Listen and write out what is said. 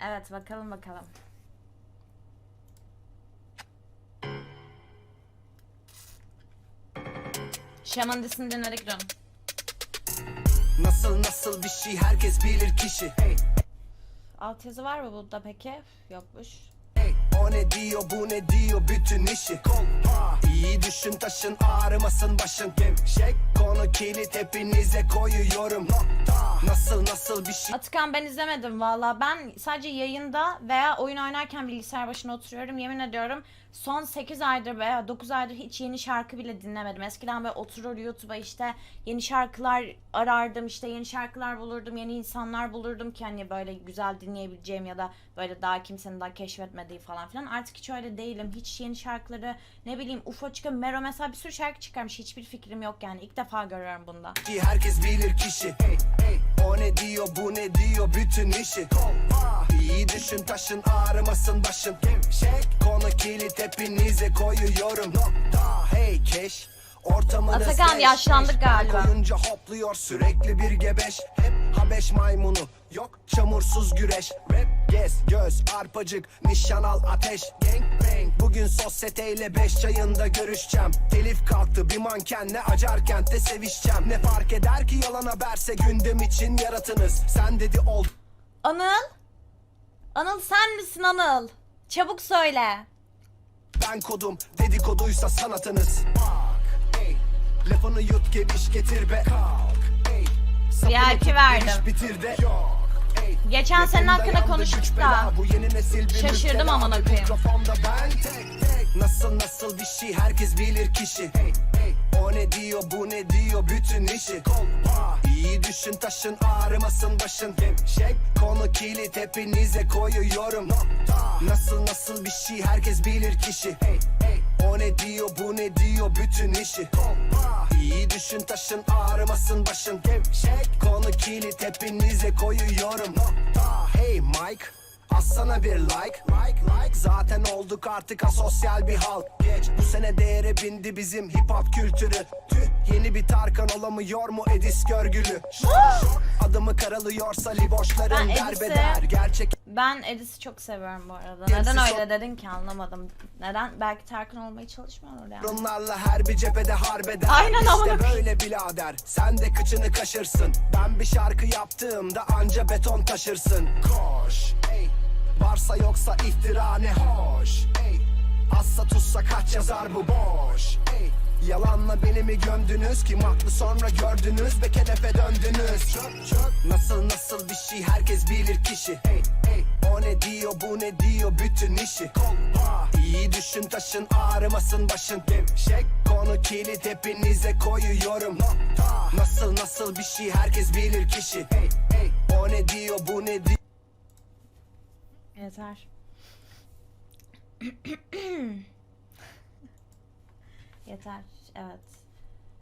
Evet bakalım bakalım. Şaman dizisini dinledik dün. Nasıl nasıl bir şey herkes bilir kişi hey, Altyazı var mı burada peki? Yokmuş. hey. O ne diyor bu ne diyor bütün işi Kolpa İyi düşün taşın ağrımasın başın Gevşek konu kilit hepinize koyuyorum Nokta Nasıl nasıl bir şey Atakan ben izlemedim valla. Ben sadece yayında veya oyun oynarken bilgisayar başına oturuyorum. Yemin ediyorum son 8 aydır veya 9 aydır hiç yeni şarkı bile dinlemedim. Eskiden böyle oturur YouTube'a işte yeni şarkılar arardım. işte yeni şarkılar bulurdum. Yeni insanlar bulurdum ki hani böyle güzel dinleyebileceğim ya da böyle daha kimsenin daha keşfetmediği falan filan. Artık hiç öyle değilim. Hiç yeni şarkıları ne bileyim UFO çıkıyor. Mero mesela bir sürü şarkı çıkarmış. Hiçbir fikrim yok yani. İlk defa görüyorum bunda. herkes bilir kişi hey, hey. O ne diyor bu ne diyor? Bütün işi Kolpa İyi düşün taşın ağrımasın başın. Gevşek konu kilit hepinize koyuyorum. Nokta Hey keş. Ortamınız Atakan, yaşlandık galiba. Koyunca hopluyor sürekli bir gebeş. Hep Habeş maymunu yok çamursuz güreş. Rap gez göz arpacık nişan al ateş Gang bang. Bugün sosyeteyle beş çayında görüşeceğim. Telif kalktı bir mankenle acar kentte sevişeceğim. Ne fark eder ki yalan haberse gündem için yaratınız. Sen dedi ol. Anıl? Anıl sen misin Anıl? Çabuk söyle. ben kodum dedikoduysa sanatınız. Bak ey lafını yut geviş getir be. Kalk ey sapını VIP tut, verdim. bitir de. Yok Geçen senin hakkında konuştuk da. Şaşırdım amına koyayım. Nasıl nasıl bir şey herkes bilir kişi. O ne diyor bu ne diyor bütün işi. İyi düşün taşın ağrımasın başın. Gevşek konu kilit hepinize koyuyorum. Nasıl nasıl bir şey herkes bilir kişi. O ne diyor bu ne diyor bütün işi. Kolpa İyi düşün taşın ağrımasın başın. Gevşek konu kilit hepinize koyuyorum. Nokta. Hey Mike. Assana bir like, like, like. Zaten olduk artık asosyal bir halk. Geç. Bu sene değere bindi bizim hip hop kültürü. Tüh yeni bir Tarkan olamıyor mu Edis görgülü? Şok, şok. Adımı karalıyorsa liboşların Ben derbeder Gerçek Ben Edis'i çok seviyorum bu arada. Neden öyle dedin ki anlamadım. Neden? Belki Tarkan olmayı çalışmıyor yani. Bunlarla her bir cephede harbeder Aynen İşte amına koyayım. böyle birader Sen de kıçını kaşırsın Ben bir şarkı yaptığımda anca beton taşırsın Koş ey Varsa yoksa iftira ne hoş ey Assa tutsa kaç yazar bu boş ey Yalanla beni mi gömdünüz? Kim haklı sonra gördünüz Ve kenefe döndünüz? Çök çök Nasıl nasıl bir şey? Herkes bilir kişi. Hey, hey. O ne diyor bu ne diyor? Bütün işi. Kolpa. İyi düşün taşın ağrımasın başın. Gevşek konu kilit hepinize koyuyorum. Nokta. Nasıl nasıl bir şey? Herkes bilir kişi. Hey, hey. O ne diyor bu ne diyor Yeter. Yeter. Evet.